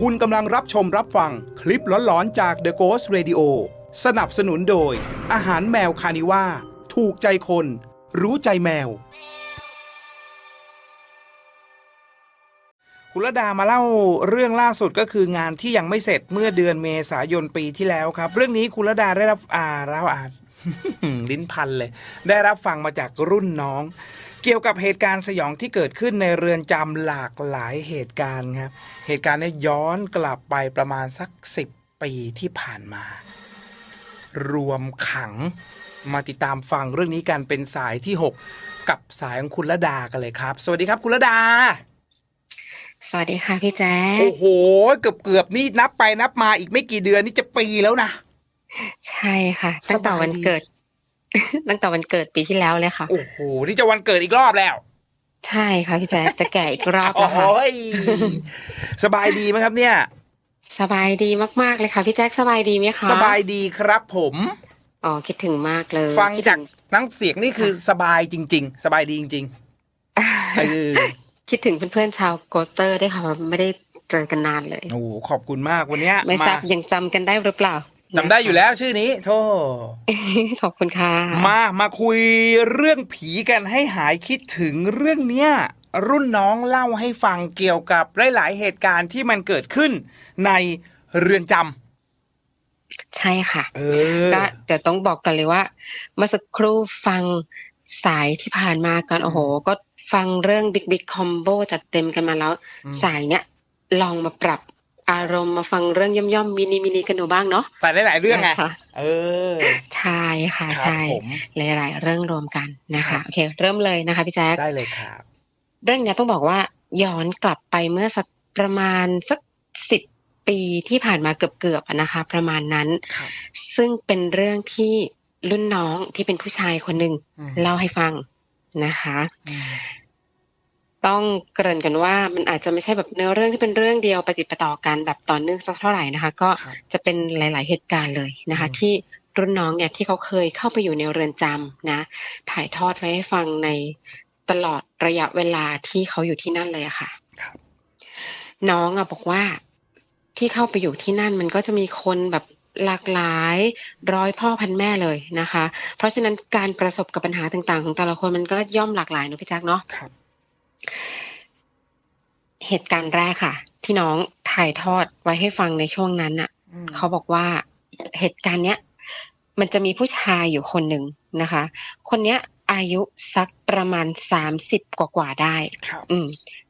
คุณกำลังรับชมรับฟังคลิปหลอนๆจาก The Ghost Radio สนับสนุนโดย อาหารแมวคานิว่า ถูกใจคน รู้ใจแมว คุณระดามาเล่าเรื่องล่าสุดก็คืองานที่ยังไม่เสร็จเมื่อเดือนเมษายนปีที่แล้วครับ เรื่องนี้คุณระดาได้รับอ่าเราอ่าน ลิ้นพันเลย ได้รับฟังมาจากรุ่นน้อง เกี่ยวกับเหตุการณ์สยองที่เกิดขึ้นในเรือนจำหลากหลายเหตุการณ์ครับ เหตุการณ์เนี้ย้อนกลับไปประมาณสักสิบปีที่ผ่านมา รวมขังมาติดตามฟังเรื่องนี้กันเป็นสายที่ 6 กับสายของคุณระดากันเลยครับ สวัสดีครับคุณระดา สวัสดีค่ะพี่แจ๊คโอ้โห เกือบเกือบๆนี่นับไปนับมาอีกไม่กี่เดือนนี่จะปีแล้วนะ ใช่ค่ะตั้งแต่สบายดีวันเกิด ตั้งแต่วันเกิดปีที่แล้วเลยค่ะ โอ้โหนี่จะวันเกิดอีกรอบแล้ว ใช่ค่ะพี่แจ๊คจะแก่อีกรอบโอ้แล้วโหค่ะยสบายดีไหมครับเนี่ย สบายดีมากๆเลยค่ะพี่แจ๊คสบายดีไหมคะ สบายดีครับผมอ๋อคิดถึงมากเลย ฟังคิดจากถึน้ำเสียงนี่คือสบายจริง ๆ สบายดีจริงๆเออคิดถึงเพื่อนๆชาวโกสเตอร์ด้วยค่ะไม่ได้เจอกันนานเลยโอ้โหขอบคุณมากวันเนี้ยไม่ทมาราบยังจำกันได้หรือเปล่า จำได้อยู่แล้วชื่อนี้โธ่ขอบคุณค่ะ มามาคุยเรื่องผีกันให้หายคิดถึงเรื่องเนี้ยรุ่นน้องเล่าให้ฟังเกี่ยวกับหลาย ๆ เหตุการณ์ที่มันเกิดขึ้นในเรือนจใช่ค่ะำเออก็เดี๋ยวต้องบอกกันเลยว่าเมื่อสักครู่ฟังสายที่ผ่านมากันอืมโอ้โห ก็ฟังเรื่องบิ๊กบิ๊กคอมโบจัดเต็มกันมาแล้วอืมสายเนี้ยลองมาปรับ อารมณ์มาฟังเรื่องย่อมๆมินิมินิกันดูบ้างเนาะแต่หลายๆเรื่องไงนะคะเออใช่ค่ะครับใช่ผมหลายๆเรื่องรวมกันนะครัคะบโอเค เริ่มเลยนะคะพี่แจ๊คได้เลยครับ เรื่องเนี้ยต้องบอกว่าย้อนกลับไปเมื่อสักประมาณสักสิบปีที่ผ่านมาเกือบๆอะนะคะ ประมาณนั้นครับซึ่งเป็นเรื่องที่รุ่นน้องที่เป็นผู้ชายคนหนึ่งอืมเล่าให้ฟังนะคะอืม ต้องเกริ่นกันว่ามันอาจจะไม่ใช่แบบเนื้อเรื่องที่เป็นเรื่องเดียวปฏิดปะต่อกันแบบต่อเนื่องสักเท่าไหร่นะคะ ก็ครับจะเป็นหลาย ๆ เหตุการณ์เลยนะคะอืมที่รุ่นน้องเนี่ยที่เขาเคยเข้าไปอยู่ในเรือนจำนะ ถ่ายทอดไว้ให้ฟังในตลอดระยะเวลาที่เขาอยู่ที่นั่นเลยอะค่ะครับน้องอะบอกว่าที่เข้าไปอยู่ที่นั่นมันก็จะมีคนแบบหลากหลายร้อยพ่อพันแม่เลยนะคะ เพราะฉะนั้นการประสบกับปัญหาต่างๆ ของแต่ละคนมันก็ย่อมหลากหลายเนอะพี่แจ๊คเนาะครับ เหตุการณ์แรกค่ะ ที่น้องถ่ายทอดไว้ให้ฟังในช่วงนั้นน่ะอืมเขาบอกว่าเหตุการณ์เนี้ยมันจะมีผู้ชายอยู่คนหนึ่งนะคะ คนเนี้ยอายุสักประมาณสามสิบกว่าๆได้ครับอืม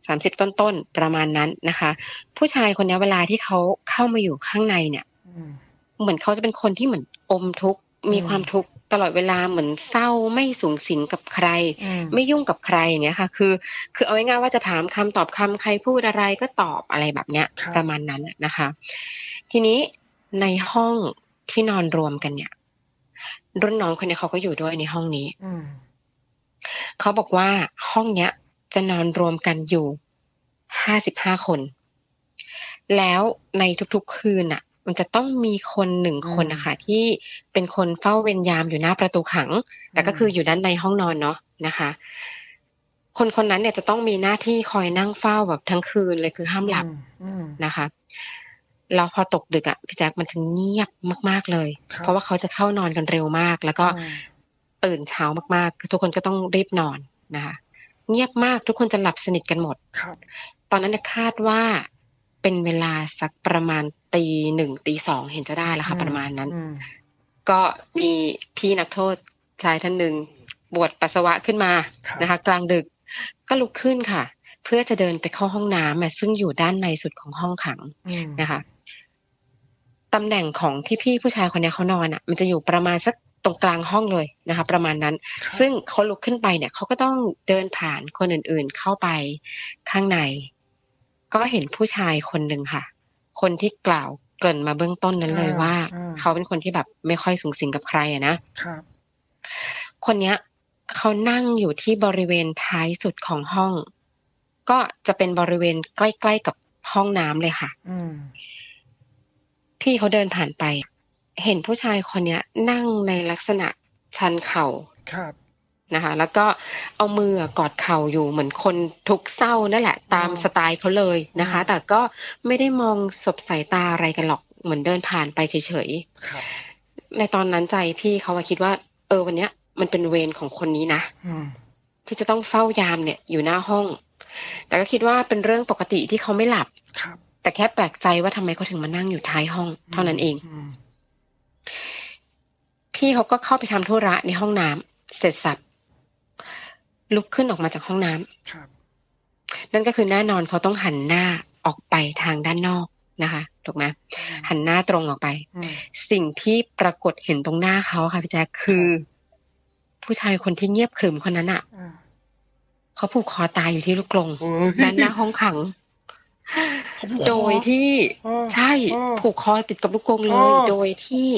สามสิบต้นๆประมาณนั้นนะคะ ผู้ชายคนเนี้ยเวลาที่เขาเข้ามาอยู่ข้างในเนี่ยอืมเหมือนเขาจะเป็นคนที่เหมือนอมทุกข์มีอืมความทุกข์ ตลอดเวลาเหมือนเศร้าไม่สูงสิงกับใครอืมไม่ยุ่งกับใครอย่างเงี้ยค่ะ คือ คือเอาง่ายๆว่าจะถามคำตอบคำใครพูดอะไรก็ตอบอะไรแบบเนี้ยครับประมาณนั้นน่ะนะคะ ทีนี้ในห้องที่นอนรวมกันเนี่ย รุ่นน้องคนเนี้ยเขาก็อยู่ด้วยในห้องนี้อืมเขาบอกว่าห้องเนี้ย จะนอนรวมกันอยู่ห้าสิบห้าคน แล้วในทุกๆคืนน่ะ มันจะต้องมีคนหนึ่งคนนะคะที่เป็นคนเฝ้าเวรยามอยู่หน้าประตูขัง แต่ก็คืออยู่ด้านในห้องนอนเนาะนะคะ คนคนนั้นเนี่ยจะต้องมีหน้าที่คอยนั่งเฝ้าแบบทั้งคืนเลยคือห้ามหลับอืมนะคะแล้วพอตกดึกอะพี่แจ๊คมันจะเงียบมาก ๆเลยครับเพราะว่าเขาจะเข้านอนกันเร็วมาก แล้วก็อืมตื่นเช้ามากๆคือทุกคนก็ต้องรีบนอนนะคะ เงียบมากทุกคนจะหลับสนิทกันหมดครับตอนนั้นเนี่ยคาดว่า เป็นเวลาสักประมาณตีหนึ่งตีสองเห็นจะได้แล้วค่ะ ประมาณนั้นอืมก็มีพี่นักโทษชายท่านหนึ่งบวดปัสสาวะขึ้นมาครับนะคะ กลางดึกก็ลุกขึ้นค่ะ เพื่อจะเดินไปเข้าห้องน้ำอะซึ่งอยู่ด้านในสุดของห้องขังอืมนะคะตำแหน่งของที่พี่ผู้ชายคนเนี้ยเขานอนอะ มันจะอยู่ประมาณสักตรงกลางห้องเลยนะคะ ประมาณนั้นครับซึ่งเขาลุกขึ้นไปเนี่ยเขาก็ต้องเดินผ่านคนอื่นๆเข้าไปข้างใน ก็เห็นผู้ชายคนหนึ่งค่ะ คนที่กล่าวเกริ่นมาเบื้องต้นนั้นเลยว่า เขาเป็นคนที่แบบไม่ค่อยสูงสิงกับใครอะนะครับคนเนี้ยเขานั่งอยู่ที่บริเวณท้ายสุดของห้อง ก็จะเป็นบริเวณใกล้ๆกับห้องน้ำเลยค่ะอืมพี่เขาเดินผ่านไป เห็นผู้ชายคนเนี้ย นั่งในลักษณะชันเข่าครับ นะคะ แล้วก็เอามือกอดเข่าอยู่เหมือนคนทุกข์เศร้านั่นแหละ ตามอ๋อสไตล์เขาเลยนะคะอืมแต่ก็ไม่ได้มองสบสายตาอะไรกันหรอกเหมือนเดินผ่านไปเฉยครับๆในตอนนั้นใจพี่เขาอะคิดว่า เออวันเนี้ย มันเป็นเวรของคนนี้นะอืมที่จะต้องเฝ้ายามเนี่ยอยู่หน้าห้อง แต่ก็คิดว่าเป็นเรื่องปกติที่เขาไม่หลับครับแต่แค่แปลกใจว่าทำไมเขาถึงมานั่งอยู่ท้ายห้อง เท่านั้นเองมพี่เขาก็เข้าไปทำธุระในห้องน้ำเสร็จสับ ลุกขึ้นออกมาจากห้องน้ำครับนั่นก็คือแน่นอนเขาต้องหันหน้าออกไปทางด้านนอกนะคะถูกไหมหันหน้าตรงออกไปอืมสิ่งที่ปรากฏเห็นตรงหน้าเขาค่ะพี่แจ๊คคือ ผู้ชายคนที่เงียบขรึมคนนั้นอะอ่าเขาผูกคอตายอยู่ที่ลูกกรงเฮ้ยด้านหน้าห้องขังเขาผูกคอโดยที่เออใช่เออผูกคอติดกับลูกกรงเลเอยอโดยที่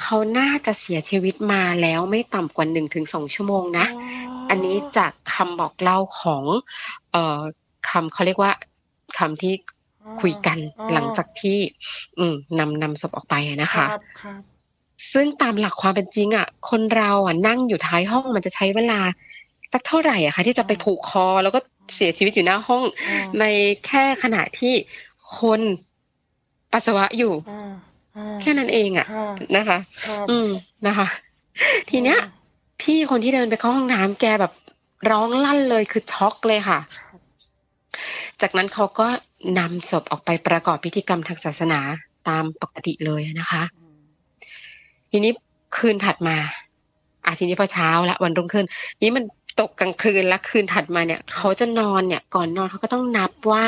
เขาน่าจะเสียชีวิตมาแล้วไม่ต่ำกว่าหนึ่งถึงสองชั่วโมงนะ อันนี้จากคำบอกเล่าของเอ่อคำเขาเรียกว่าคำที่คุยกันอ่าหลังจากที่อืมนำนำศพออกไปอะนะคะรับครับซึ่งตามหลักความเป็นจริงอะ คนเราอะนั่งอยู่ท้ายห้องมันจะใช้เวลาสักเท่าไหร่อะคะที่จะไปผูกคอ แล้วก็เสียชีวิตอยู่หน้าห้องอ่าในแค่ขณะที่คนปัสสาวะอยู่อ่าอ่าแค่นั้นเองอะค่ะนะคะครับอืมนะคะ ทีเนี้ย พี่คนที่เดินไปเข้าห้องน้ำแกแบบร้องลั่นเลยคือช็อกเลยค่ะ จากนั้นเขาก็นำศพออกไปประกอบพิธีกรรมทางศาสนาตามปกติเลยนะคะ ทีนี้คืนถัดมาอะทีนี้พอเช้าละวันรุ่งขึ้น นี้มันตกกลางคืนและคืนถัดมาเนี่ย เขาจะนอนเนี่ย ก่อนนอนเขาก็ต้องนับว่า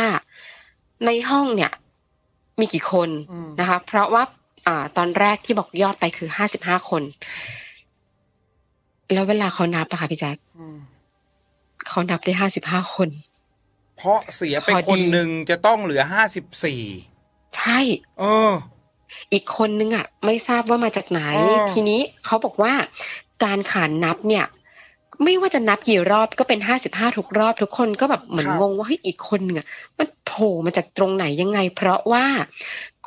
ในห้องเนี่ย มีกี่คนนะคะ เพราะว่าอ่าตอนแรกที่บอกยอดไปคือห้าสิบห้าคน แล้วเวลาเขานับอะค่ะพี่แจ๊คอืมเขานับได้ห้าสิบห้าคน เพราะเสียไปพอดีคนหนึ่งจะต้องเหลือห้าสิบสี่ใช่ เออ อีกคนนึงอะ ไม่ทราบว่ามาจากไหนอ๋อทีนี้เขาบอกว่า การขานนับเนี่ย ไม่ว่าจะนับกี่รอบก็เป็นห้าสิบห้าทุกรอบ ทุกคนก็แบบเหมือนงงว่าเฮ้ยอีกคนนึงอะมันโผล่มาจากตรงไหนยังไง เพราะว่า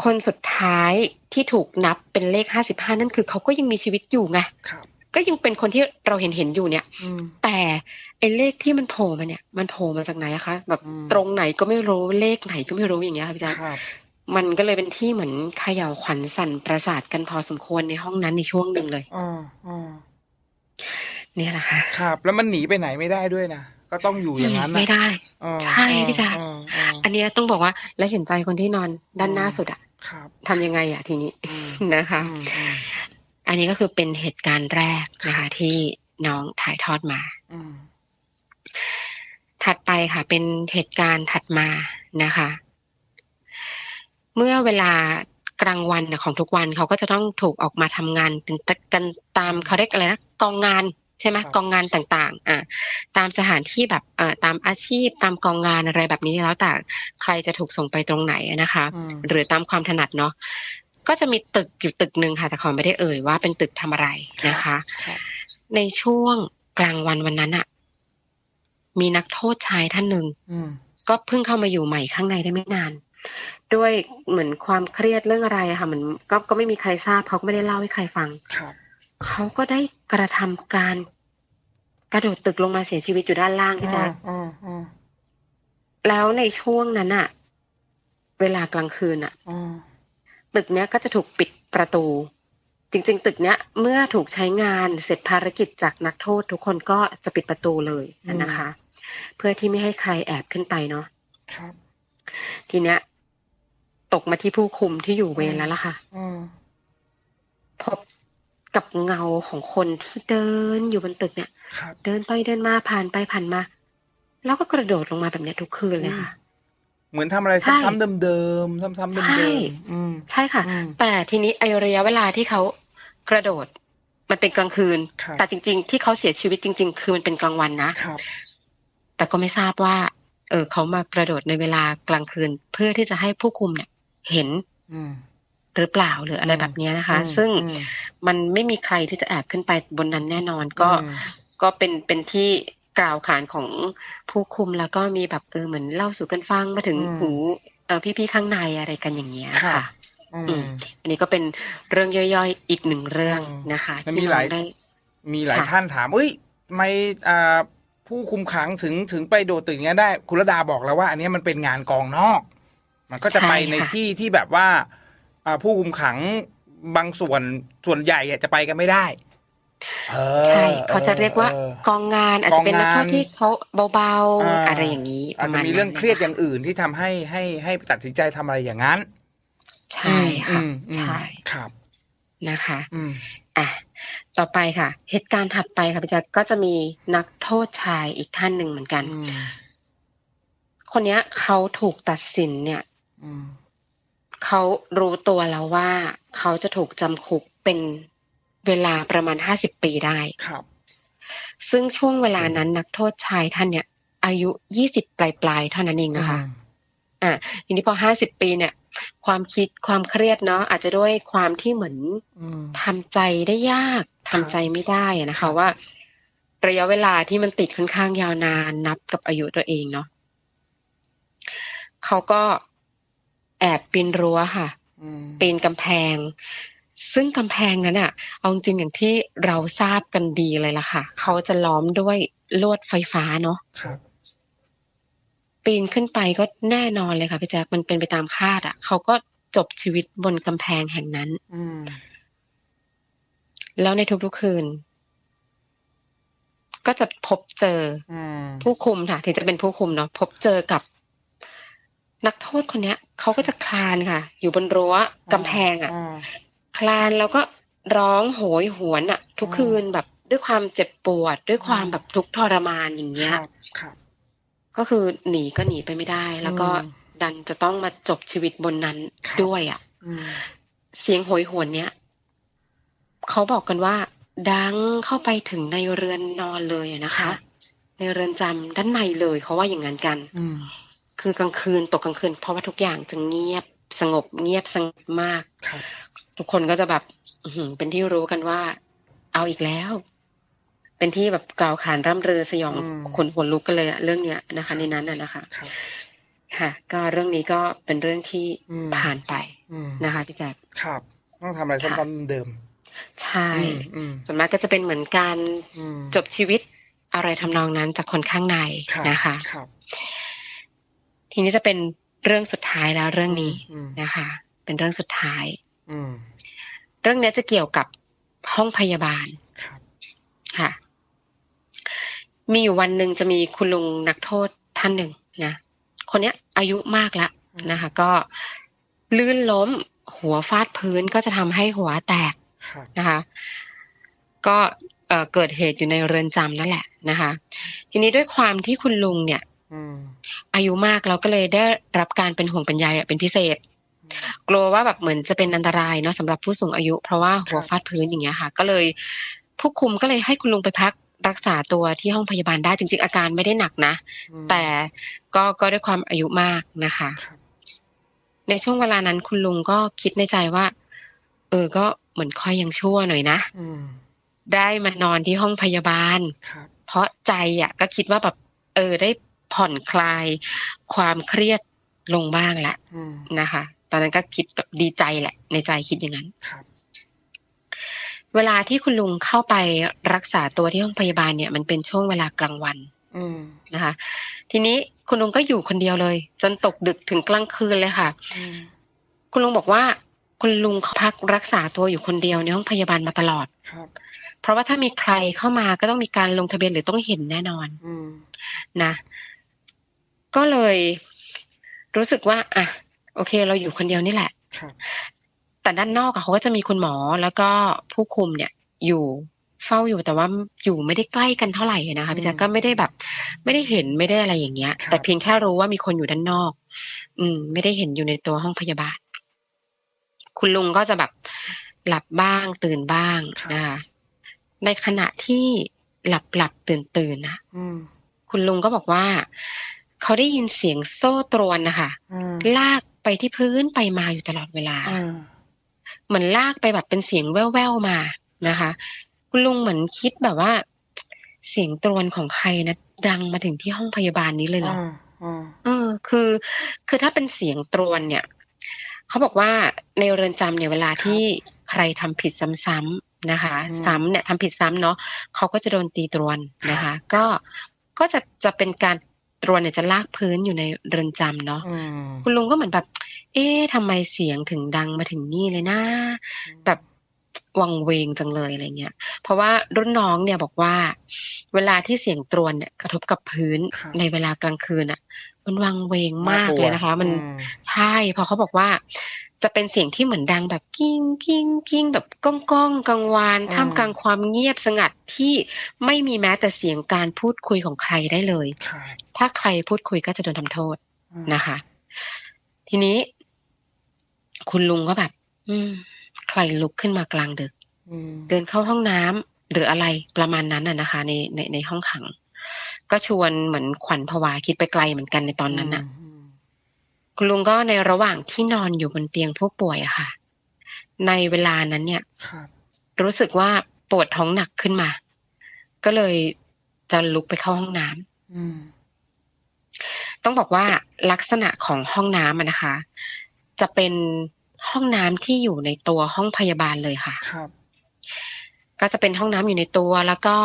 คนสุดท้ายที่ถูกนับเป็นเลขห้าสิบห้านั่นคือเขาก็ยังมีชีวิตอยู่ไงครับ ก็ยังเป็นคนที่เราเห็นเห็นอยู่เนี่ยอืมแต่ไอ้เลขที่มันโผล่มาเนี่ย มันโผล่มาจากไหนอะคะ แบบอืมตรงไหนก็ไม่รู้เลขไหนก็ไม่รู้อย่างเงี้ยค่ะพี่แจ๊คครับมันก็เลยเป็นที่เหมือนเขย่าขวัญสั่นประสาทกันพอสมควรในห้องนั้นในช่วงหนึ่งเลยอ่าอ่าเนี่ยแหละค่ะครับ แล้วมันหนีไปไหนไม่ได้ด้วยนะก็ต้องอยู่อย่างนั้นไม่นะได้อ่าใช่พี่จ๊ะอ่าอ่าอันเนี้ยต้องบอกว่า และเห็นใจคนที่นอนด้านหน้าสุดอะครับทำยังไงอะทีนี้อืมนะคะ อืมอืมอันนี้ก็คือเป็นเหตุการณ์แรกนะคะ ที่น้องถ่ายทอดมาอืมถัดไปค่ะ เป็นเหตุการณ์ถัดมานะคะ เมื่อเวลากลางวันน่ะของทุกวันเขาก็จะต้องถูกออกมาทำงานถึงกันตามเขาเรียกอะไรนะกองงานใช่ไหมกองงานต่างๆ อ่าตามสถานที่แบบเอ่อตามอาชีพ ตามกองงานอะไรแบบนี้แล้วแต่ใครจะถูกส่งไปตรงไหนอะนะคะอืมหรือตามความถนัดเนาะ ก็จะมีตึกอยู่ตึกหนึ่งค่ะ แต่ขอไม่ได้เอ่ยว่าเป็นตึกทำอะไรนะคะครับในช่วงกลางวันวันนั้นอะมีนักโทษชายท่านหนึ่งอืมก็เพิ่งเข้ามาอยู่ใหม่ข้างในได้ไม่นาน ด้วยเหมือนความเครียดเรื่องอะไรอะค่ะเหมือนก็ก็ไม่มีใครทราบเขาก็ไม่ได้เล่าให้ใครฟังครับเขาก็ได้กระทำการกระโดดตึกลงมาเสียชีวิตอยู่ด้านล่างพี่แจ๊คอ่าอ่าแล้วในช่วงนั้นอะเวลากลางคืนอะอ่า ตึกเนี้ยก็จะถูกปิดประตู จริง ๆ ตึกเนี้ยเมื่อถูกใช้งานเสร็จภารกิจจากนักโทษ ทุกคนก็จะปิดประตูเลยนะคะ เพื่อที่ไม่ให้ใครแอบขึ้นไปเนาะครับ ทีเนี้ย ตกมาที่ผู้คุมที่อยู่เวรแล้วล่ะค่ะอ่าพบกับเงาของคนที่เดินอยู่บนตึกเนี่ยครับเดินไปเดินมาผ่านไปผ่านมา แล้วก็กระโดดลงมาแบบเนี้ยทุกคืนเลยค่ะ เหมือนทำอะไรใช่ซ้ำๆเดิมๆซ้ำๆเดิใช่มๆอืมใช่ค่ะอืมแต่ทีนี้ไอระยะเวลาที่เขากระโดด มันเป็นกลางคืนครับแต่จริง ๆ ที่เขาเสียชีวิตจริง ๆ คือมันเป็นกลางวันนะครับแต่ก็ไม่ทราบว่า เออเขามากระโดดในเวลากลางคืน เพื่อที่จะให้ผู้คุมเนี่ย เห็นอืมหรือเปล่าหรืออะไรแบบเนี้ยนะคะอืมซึ่งอืมมันไม่มีใครที่จะแอบขึ้นไปบนนั้นแน่นอนก็อืมก็เป็นเป็นที่ กล่าวขานของผู้คุมแล้วก็มีแบบเออเหมือนเล่าสู่กันฟังมาถึงอืมหูเออพี่ๆข้างในอะไรกันอย่างเงี้ยครับค่ะอือืมมอันนี้ก็เป็นเรื่องย่อยๆอีกหนึ่งเรื่องอืมนะคะแล้วที่มีหน้ลาอยงได้มีหลายค่ะท่านถามเอ้ยไม่อ่าผู้คุมขังถึงถึงไปโดดตึกอย่างเงี้ยได้คุณระดาบอกแล้วว่า อันเนี้ยมันเป็นงานกองนอก มันก็จะไปใช่ค่ะในที่ที่แบบว่าอ่าผู้คุมขังบางส่วนส่วนใหญ่อะจะไปกันไม่ได้เออ ใช่เขาจะเรียกว่าออกองงานอาจจะเป็นนักโทษที่เขาเบาอ่าๆอะไรอย่างนี้ปอาจระจะมาณมีเรื่องนั้นเครียดนะะอย่างอื่นที่ทำให้ให้ให้ตัดสินใจทำอะไรอย่างนั้น ใช่ค่ะอืมอืมใช่ครับนะคะอืมอะต่อไปค่ะ เหตุการณ์ถัดไปค่ะพี่แจ๊คก็จะมีนักโทษชายอีกท่านหนึ่งเหมือนกันอืมคนเนี้ยเขาถูกตัดสินเนี่ยอืมเขารู้ตัวแล้วว่าเขาจะถูกจำคุกเป็น เวลาประมาณห้าสิบปีได้ครับ ซึ่งช่วงเวลานั้นนักโทษชายท่านเนี่ย อายุยี่สิบปลายๆเท่านั้นเองนะคะ อะทีนี้พอห้าสิบปีเนี่ย ความคิดความเครียดเนาะอาจจะด้วยความที่เหมือนอืมทำใจได้ยากทำใจไม่ได้อะนะครัคะบว่า ระยะเวลาที่มันติดค่อนข้างยาวนานนับกับอายุตัวเองเนาะเขาก็แอบปีนรั้วค่ะอืมปีนกำแพง ซึ่งกำแพงนั้นอะเอาจริงอย่างที่เราทราบกันดีเลยล่ะค่ะ เขาจะล้อมด้วยลวดไฟฟ้าเนาะครับปีนขึ้นไปก็แน่นอนเลยค่ะพี่แจ๊คมันเป็นไปตามคาดอะเขาก็จบชีวิตบนกำแพงแห่งนั้นอืมแล้วในทุกๆคืน ก็จะพบเจออืมผู้คุมค่ะถึงจะเป็นผู้คุมเนาะพบเจอกับนักโทษคนเนี้ยเขาก็จะคลานค่ะ อยู่บนรั้วกำแพงอะอ่า คลานแล้วก็ร้องโหยหวนอะทุกอืมคืนแบบด้วยความเจ็บปวด ด้วยความแบบทุกข์ทรมานอย่างเงี้ยครับครับก็คือหนีก็หนีไปไม่ได้ แล้วก็อืมดันจะต้องมาจบชีวิตบนนั้นครับด้วยอะอืมเสียงโหยหวนเนี้ยเขาบอกกันว่า ดังเข้าไปถึงในเรือนนอนเลยอะนะคะ ในเรือนจำด้านในเลยเขาว่าอย่างนั้นกัน อืมคือกลางคืนตกกลางคืนเพราะว่าทุกอย่างจะเงียบสงบเงียบสงบมากครับ ทุกคนก็จะแบบอื้อหือเป็นที่รู้กันว่า เอาอีกแล้ว เป็นที่แบบกล่าวขานร่ำเรือสยองอืมขนหัวลุกกันเลยอะเรื่องเนี้ยนะคะ ในนั้นน่ะนะคะครับค่ะ ก็เรื่องนี้ก็เป็นเรื่องที่อืมผ่านไปอืมนะคะพี่แจ๊คครับต้องทำอะไรซ้ำๆเดิม ใช่อืมอืมส่วนมากก็จะเป็นเหมือนการอืมจบชีวิตอะไรทำนองนั้นจากคนข้างในรับนะคะครับ ทีนี้จะเป็นเรื่องสุดท้ายแล้วเรื่องนี้อืมนะคะ เป็นเรื่องสุดท้ายอืม เรื่องนี้จะเกี่ยวกับห้องพยาบาลครับค่ะ มีอยู่วันหนึ่งจะมีคุณลุงนักโทษท่านหนึ่งนะคนเนี้ย อายุมากแล้วนะคะ ก็ลื่นล้ม หัวฟาดพื้นก็จะทำให้หัวแตกครับนะคะ ก็เอ่อเกิดเหตุอยู่ในเรือนจำนั่นแหละนะคะ ทีนี้ด้วยความที่คุณลุงเนี่ยอืมอายุมากเราก็เลยได้รับการเป็นห่วงเป็นใยอะเป็นพิเศษ กลัวว่าแบบเหมือนจะเป็นอันตรายเนาะสำหรับผู้สูงอายุ เพราะว่าหัวฟาดพื้นอย่างเงี้ยค่ะ ก็เลยผู้คุมก็เลยให้คุณลุงไปพักรักษาตัวที่ห้องพยาบาลได้จริง ๆ อาการไม่ได้หนักนะอืมแต่ก็ก็ด้วยความอายุมากนะคะครับในช่วงเวลานั้นคุณลุงก็คิดในใจว่า เออก็เหมือนค่อยยังชั่วหน่อยนะอืมได้มานอนที่ห้องพยาบาลครับเพราะใจอะ ก็คิดว่าแบบเออได้ผ่อนคลายความเครียดลงบ้างละอืมนะคะ ตอนนั้นก็คิดแบบดีใจแหละ ในใจคิดอย่างนั้นครับเวลาที่คุณลุงเข้าไปรักษาตัวที่ห้องพยาบาลเนี่ยมันเป็นช่วงเวลากลางวันอืมนะคะ ทีนี้คุณลุงก็อยู่คนเดียวเลย จนตกดึกถึงกลางคืนเลยค่ะอืมคุณลุงบอกว่า คุณลุงเขาพักรักษาตัวอยู่คนเดียวในห้องพยาบาลมาตลอดครับ เพราะว่าถ้ามีใครเข้ามาก็ต้องมีการลงทะเบียนหรือต้องเห็นแน่นอนอืมนะ ก็เลย รู้สึกว่า อะ โอเค เราอยู่คนเดียวนี่แหละครับแต่ด้านนอกอะเขาก็จะมีคุณหมอแล้วก็ผู้คุมเนี่ยอยู่เฝ้าอยู่แต่ว่าอยู่ไม่ได้ใกล้กันเท่าไหร่นะคะพี่แจ๊คก็ไม่ได้แบบ ไม่ได้เห็นไม่ได้อะไรอย่างเงี้ย แต่เพียงแค่รู้ว่ามีคนอยู่ด้านนอก อืม ไม่ได้เห็นอยู่ในตัวห้องพยาบาล คุณลุงก็จะแบบหลับบ้างตื่นบ้างนะคะในขณะที่หลับหลับตื่นตื่นๆนะอืมคุณลุงก็บอกว่า เขาได้ยินเสียงโซ่ตรวนนะคะอืมลาก ไปที่พื้นไปมาอยู่ตลอดเวลาอ่าเหมือนลากไปแบบเป็นเสียงแว่วๆมานะคะ คุณลุงเหมือนคิดแบบว่า เสียงตรวนของใครนะดังมาถึงที่ห้องพยาบาลนี้เลยเหรออ่าอ่าเออ คือ คือถ้าเป็นเสียงตรวนเนี่ยเขาบอกว่าในเรือนจำเนี่ยเวลาที่ใครทำผิดซ้ำนะคะอืมซ้ำเนี่ยทำผิดซ้ำเนาะเขาก็จะโดนตีตรวนนะคะ ก็ก็จะจะเป็นการ ตรวนเนี่ยจะลากพื้นอยู่ในเรือนจำเนาะอืมคุณลุงก็เหมือนแบบ เอ๊ะทำไมเสียงถึงดังมาถึงนี่เลยนะแบบวังเวงจังเลยอะไรเงี้ย เพราะว่ารุ่นน้องเนี่ยบอกว่า เวลาที่เสียงตรวนเนี่ยกระทบกับพื้นครับในเวลากลางคืนอะ มันวังเวงมากน่ากลัวเลยนะคะ มันอืมใช่เพราะเขาบอกว่า จะเป็นเสียงที่เหมือนดังแบบกิ้งกิ้งกิ้งแบบก้องก้องกังวานท่ามกลางความเงียบสงัดที่ไม่มีแม้แต่เสียงการพูดคุยของใครได้เลยครับถ้าใครพูดคุยก็จะโดนทำโทษอืมนะคะ ทีนี้ คุณลุงก็แบบ อืม ใครลุกขึ้นมากลางดึกอืมเดินเข้าห้องน้ำหรืออะไรประมาณนั้นน่ะนะคะ ในในในห้องขัง ก็ชวนเหมือนขวัญผวาคิดไปไกลเหมือนกันในตอนนั้นน่ะอืม คุณลุงก็ในระหว่างที่นอนอยู่บนเตียงผู้ป่วยอะค่ะ ในเวลานั้นเนี่ยครับรู้สึกว่าปวดท้องหนักขึ้นมา ก็เลยจะลุกไปเข้าห้องน้ำอืมต้องบอกว่าลักษณะของห้องน้ำอะนะคะ จะเป็นห้องน้ำที่อยู่ในตัวห้องพยาบาลเลยค่ะครับก็จะเป็นห้องน้ำอยู่ในตัวแล้วก็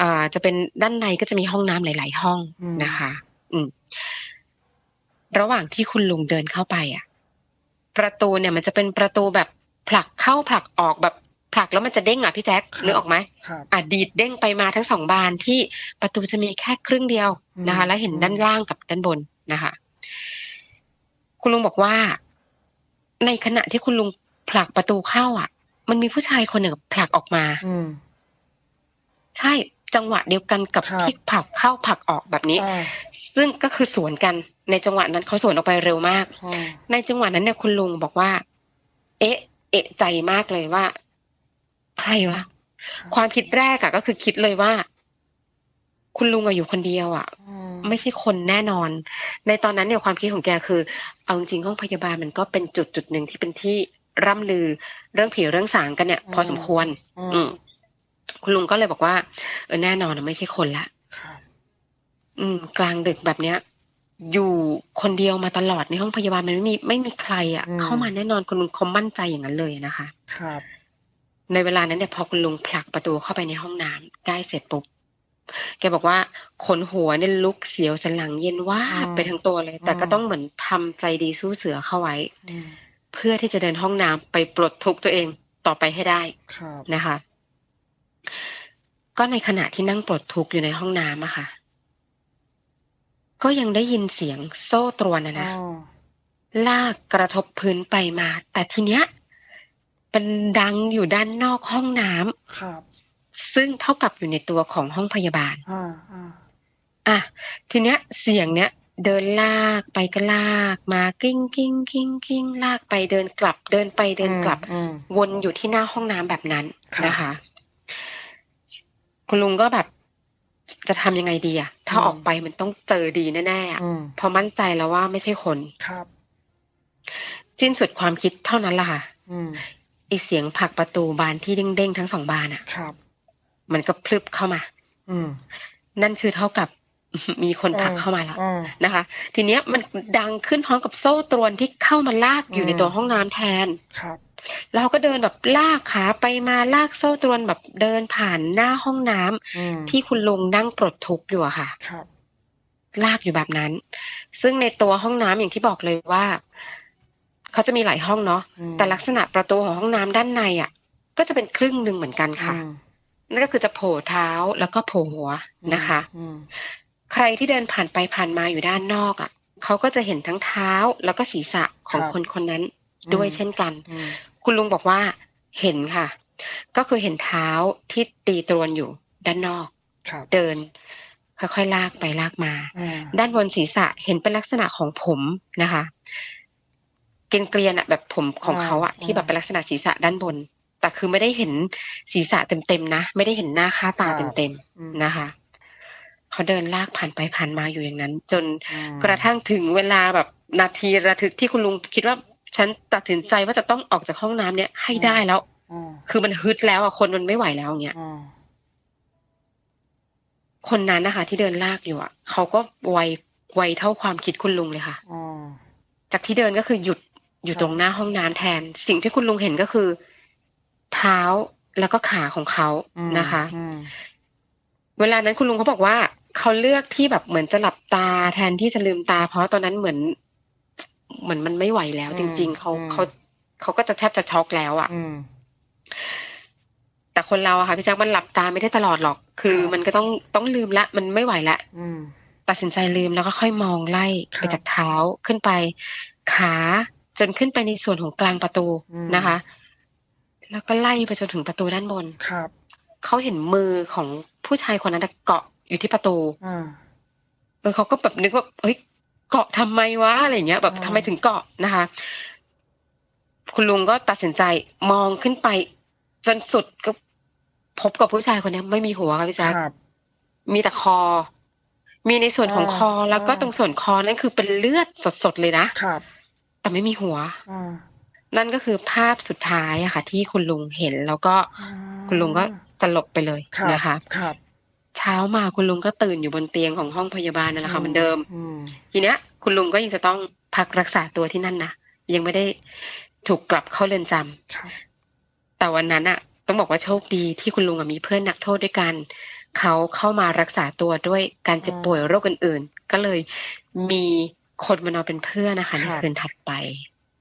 อ่าจะเป็นด้านในก็จะมีห้องน้ำหลาย ๆ ห้องอืมนะคะอืม ระหว่างที่คุณลุงเดินเข้าไปอะ ประตูเนี่ยมันจะเป็นประตูแบบผลักเข้าผลักออกแบบผลักแล้วมันจะเด้งอะพี่แจ๊คนึกออกไหมครับอะดีดเด้งไปมาทั้งสองบานที่ประตูจะมีแค่ครึ่งเดียวนะคะอืมแล้วเห็นอืมด้านล่างกับด้านบนนะคะ คุณลุงบอกว่า ในขณะที่คุณลุงผลักประตูเข้าอะ มันมีผู้ชายคนหนึ่งผลักออกมาอืมใช่จังหวะเดียวกันกับครับที่ผลักเข้าผลักออกแบบนี้อ่าซึ่งก็คือสวนกัน ในจังหวะนั้นเขาสวนออกไปเร็วมากอ่าในจังหวะนั้นเนี่ยคุณลุงบอกว่า เอ๊ะ เอะใจมากเลยว่า ใครวะ ความคิดแรกอะก็คือคิดเลยว่า คุณลุงอะอยู่คนเดียวอะอืมไม่ใช่คนแน่นอน ในตอนนั้นเนี่ยความคิดของแกคือ เอาจริงๆห้องพยาบาลมันก็เป็นจุดจุดหนึ่งที่เป็นที่ร่ำลือเรื่องผีเรื่องสางกันเนี่ย พอสมควร อืมคุณลุงก็เลยบอกว่าเออแน่นอนอะไม่ใช่คนละครับอืม กลางดึกแบบเนี้ย อยู่คนเดียวมาตลอดในห้องพยาบาลมันไม่มีไม่มีใครอะ่ะ เข้ามาแน่นอนคุณลุงเขามั่นใจอย่างนั้นเลยนะคะ ครับ ในเวลานั้นเนี่ยพอคุณลุงผลักประตูเข้าไปในห้องน้ำได้เสร็จปุ๊บแกบอกว่าขนหัวเนี่ยลุกเสียวสันหลังเย็นว่าบไปทั้งตัวเลย แต่ก็ต้องเหมือนทำใจดีสู้เสือเข้าไว้อืมเพื่อที่จะเดินห้องน้ำไปปลดทุกข์ตัวเองต่อไปให้ได้ครับนะคะ ก็ในขณะที่นั่งปลดทุกข์อยู่ในห้องน้ำอะค่ะ ก็ยังได้ยินเสียงโซ่ตรวนนะนะอ๋อลากกระทบพื้นไปมา แต่ทีเนี้ยเป็นดังอยู่ด้านนอกห้องน้ำครับ ซึ่งเท่ากับอยู่ในตัวของห้องพยาบาลอ่าอ่าอะทีเนี้ยเสียงเนี้ยเดินลากไปก็ลากมากิ้งกิ้งกิ้งกิ้งลากไปเดินกลับ เดินไปเดินกลับอืมวนอยู่ที่หน้าห้องน้ำแบบนั้นครับนะคะ คุณลุงก็แบบ จะทำยังไงดีอะ ถ้าอืมออกไปมันต้องเจอดีแน่ๆอะอืมเพอมั่นใจแล้วว่าไม่ใช่คนครับสิ้นสุดความคิดเท่านั้นล่ะค่ะอืมไอเสียงผลักประตูบานที่เด้งๆทั้งสองบานอะครับ มันก็พลึบเข้ามา อืมนั่นคือเท่ากับมีคนผลักเข้ามาแล้วอ่านะคะ ทีเนี้ยมันดังขึ้นพร้อมกับโซ่ตรวนที่เข้ามาลากอยู่ในอืมตัวห้องน้ำแทน ครับ เราก็เดินแบบลากขาไปมาลากโซ่ตรวนแบบเดินผ่านหน้าห้องน้ำอืมที่คุณลุงนั่งปลดทุกข์อยู่อะค่ะครับลากอยู่แบบนั้น ซึ่งในตัวห้องน้ำอย่างที่บอกเลยว่าเขาจะมีหลายห้องเนาะอืมแต่ลักษณะประตูของห้องน้ำด้านในอะ ก็จะเป็นครึ่งหนึ่งเหมือนกันค่ะอืมนั่นก็คือจะโผล่เท้าแล้วก็โผล่หัวนะคะอืมใครที่เดินผ่านไปผ่านมาอยู่ด้านนอกอะเขาก็จะเห็นทั้งเท้าแล้วก็ศีรษะของคนคนนั้นด้วยเช่นกันอืม คุณลุงบอกว่าเห็นค่ะ ก็คือเห็นเท้าที่ตีตรวนอยู่ด้านนอกครับเดิน ค่อยๆลากไปลากมาอ่าด้านบนศีรษะเห็นเป็นลักษณะของผมนะคะเกลียนๆอะแบบผมของเขาอะที่แบบเป็นลักษณะศีรษะด้านบน แต่คือไม่ได้เห็นศีรษะเต็มๆนะไม่ได้เห็นหน้าค่าตาเต็มอืมๆนะคะเขาเดินลากผ่านไปผ่านมาอยู่อย่างนั้น จนอืมกระทั่งถึงเวลาแบบนาทีระทึกที่คุณลุงคิดว่า ฉันตัดสินใจว่าจะต้องออกจากห้องน้ำเนี่ยให้ได้แล้วอ่าคือมันฮึดแล้วอะคนมันไม่ไหวแล้วอย่างเงี้ยอ่าคนนั้นนะคะที่เดินลากอยู่อะเขาก็ไวไวเท่าความคิดคุณลุงเลยค่ะอ่าจากที่เดินก็คือหยุดอยู่ครับตรงหน้าห้องน้ำแทน สิ่งที่คุณลุงเห็นก็คือ เท้าแล้วก็ขาของเขาอืมนะคะอืมเวลานั้นคุณลุงเขาบอกว่าเขาเลือกที่แบบเหมือนจะหลับตาแทนที่จะลืมตา เพราะตอนนั้นเหมือน เหมือนมันไม่ไหวแล้ว จริง ๆเขาเขาเขาก็จะแทบจะช็อกแล้วอะ่ะอืมแต่คนเราอะค่ะพี่แจ๊คมันหลับตาไม่ได้ตลอดหรอก คือครับมันก็ต้องต้องลืมละ มันไม่ไหวละอืมตัดสินใจลืมแล้วก็ค่อยมองไล่ครับไปจากเท้าขึ้นไป ขาจนขึ้นไปในส่วนของกลางประตูอืมนะคะ แล้วก็ไล่ไปจนถึงประตูด้านบนครับเขาเห็นมือของผู้ชายคนนั้นน่ะเกาะอยู่ที่ประตูอ่าเออเขาก็แบบนึกว่าเฮ้ย เกาะทำไมวะอะไรอย่างเงี้ย แบบอ่าทำไมถึงเกาะนะคะ คุณลุงก็ตัดสินใจมองขึ้นไป จนสุดก็พบกับผู้ชายคนนี้ไม่มีหัวค่ะพี่แจ๊คครับมีแต่คอ มีในส่วนของอ่าคอแล้วก็อ่าตรงส่วนคอนั่นคือเป็นเลือดสดๆเลยนะครับ แต่ไม่มีหัวอ่านั่นก็คือภาพสุดท้ายอะค่ะ ที่คุณลุงเห็นแล้วก็คุณลุงก็สลบไปเลยรับนะคะครับเช้ามาคุณลุงก็ตื่นอยู่บนเตียงของห้องพยาบาลนั่นแหละค่ะเหมือนเดิมอืมทีเนี้ย คุณลุงก็ยังจะต้องพักรักษาตัวที่นั่นนะยังไม่ได้ถูกกลับเข้าเรือนจำครับแต่วันนั้นอะต้องบอกว่าโชคดีที่คุณลุงอะมีเพื่อนนักโทษด้วยกันเขาเข้ามารักษาตัวด้วยการเจ็บป่วยโรคอื่นๆ ก็เลยมีคนมานอนเป็นเพื่อนนะคะในคืนถัดไป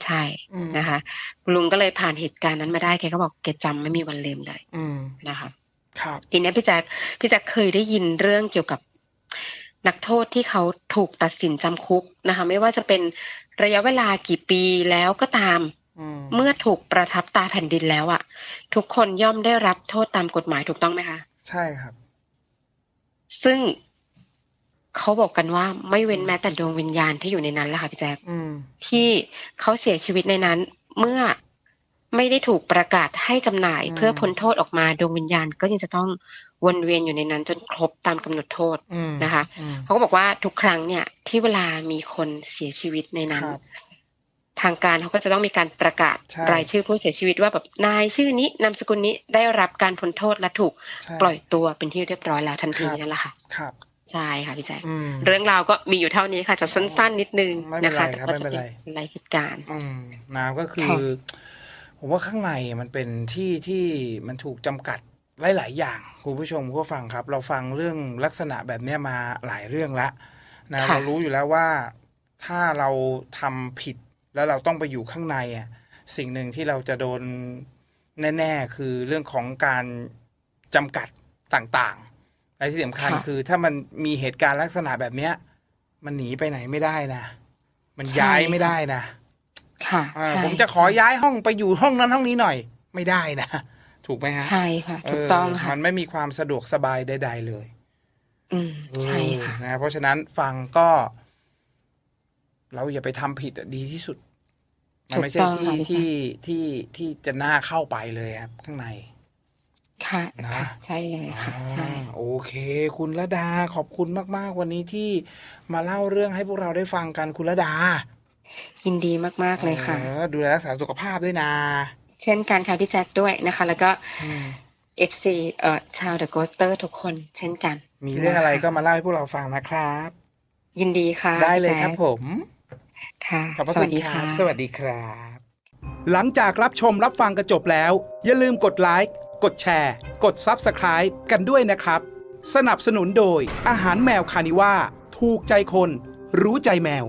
ใช่อืมนะคะคุณลุงก็เลยผ่านเหตุการณ์นั้นมาได้แกก็บอกแกจำไม่มีวันลืมเลยอืมนะคะ ครับทีเนี้ยพี่แจ๊คพี่แจ๊คเคยได้ยินเรื่องเกี่ยวกับนักโทษที่เขาถูกตัดสินจำคุกนะคะ ไม่ว่าจะเป็นระยะเวลากี่ปีแล้วก็ตามอืมเมื่อถูกประทับตาแผ่นดินแล้วอะทุกคนย่อมได้รับโทษตามกฎหมายถูกต้องไหมคะ ใช่ครับ ซึ่งเขาบอกกันว่าไม่เว้นแม้แต่ดวงวิญญาณที่อยู่ในนั้นแหละค่ะพี่แจ๊คอืมที่เขาเสียชีวิตในนั้น เมื่อ ไม่ได้ถูกประกาศให้จำหน่ายอืมเพื่อพ้นโทษออกมาดวงวิญญาณก็ยังจะต้องวนเวียนอยู่ในนั้นจนครบตามกำหนดโทษอืมนะคะอืมเขาก็บอกว่าทุกครั้งเนี่ยที่เวลามีคนเสียชีวิตในนั้นครับทางการเขาก็จะต้องมีการประกาศใช่รายชื่อผู้เสียชีวิตว่าแบบนายชื่อนี้นามสกุลนี้ได้รับการพ้นโทษและถูกใช่ปล่อยตัวเป็นที่เรียบร้อยแล้วทันทีครับนั่นแหละค่ะครับใช่ค่ะพี่แจ๊คอืมเรื่องราวก็มีอยู่เท่านี้ค่ะจะสั้นๆนิดนึงไม่เป็นนะไรคะครับแต่ก็จะไม่เป็นไรเป็นรายเหตุการณ์อืมน้ำก็คือค่ะ ผมว่าข้างในมันเป็นที่ที่มันถูกจำกัดหลาย ๆ อย่างคุณผู้ชมก็ฟังครับ เราฟังเรื่องลักษณะแบบเนี้ยมาหลายเรื่องละนะค่ะ เรารู้อยู่แล้วว่าถ้าเราทำผิดแล้วเราต้องไปอยู่ข้างในอะสิ่งหนึ่งที่เราจะโดนแน่ ๆ คือเรื่องของการจำกัดต่างๆและที่สำคัญค่ะ คือถ้ามันมีเหตุการณ์ลักษณะแบบเนี้ย มันหนีไปไหนไม่ได้นะ มันย้ายไม่ได้นะ ค่ะอ่าใช่ผมจะขอย้ายห้องไปอยู่ห้องนั้นห้องนี้หน่อย ไม่ได้นะ ถูกไหมฮะใช่ค่ะ ถูกเต้องค่ะ มันไม่มีความสะดวกสบายใด ๆ เลยอืมใช่ค่ะ เออนะเพราะฉะนั้นฟังก็ เราอย่าไปทำผิดอะดีที่สุด มันไม่ใช่ถูกต้องที่ค่ะพี่ ที่ที่ที่จะน่าเข้าไปเลยครับข้างใน ค่ะนะ ค่ะ ใช่เลยค่ะ ใช่ อ่าโอเค คุณระดาขอบคุณมาก ๆ วันนี้ที่มาเล่าเรื่องให้พวกเราได้ฟังกันคุณระดา ยินดีมาก ๆ เลยค่ะออดูแลรักษาสุขภาพด้วยนะ เช่นกันค่ะพี่แจ็คด้วยนะคะ แล้วก็อืม FC เอ่อชาวเดอะโกสเตอร์ทุกคนเช่นกันมีเรื่องอะไรนะคะก็มาเล่าให้พวกเราฟังนะครับ ยินดีค่ะได้เลยพี่ครับแจ๊ผม ค่ะ ขอบพระสคุวัณสดีครัค่ะ บ สวัสดีครับ หลังจากรับชมรับฟังกันจบแล้ว อย่าลืมกดไลค์ กดแชร์ กด Subscribe กันด้วยนะครับ สนับสนุนโดยอาหารแมวคานิว่า ถูกใจคน รู้ใจแมว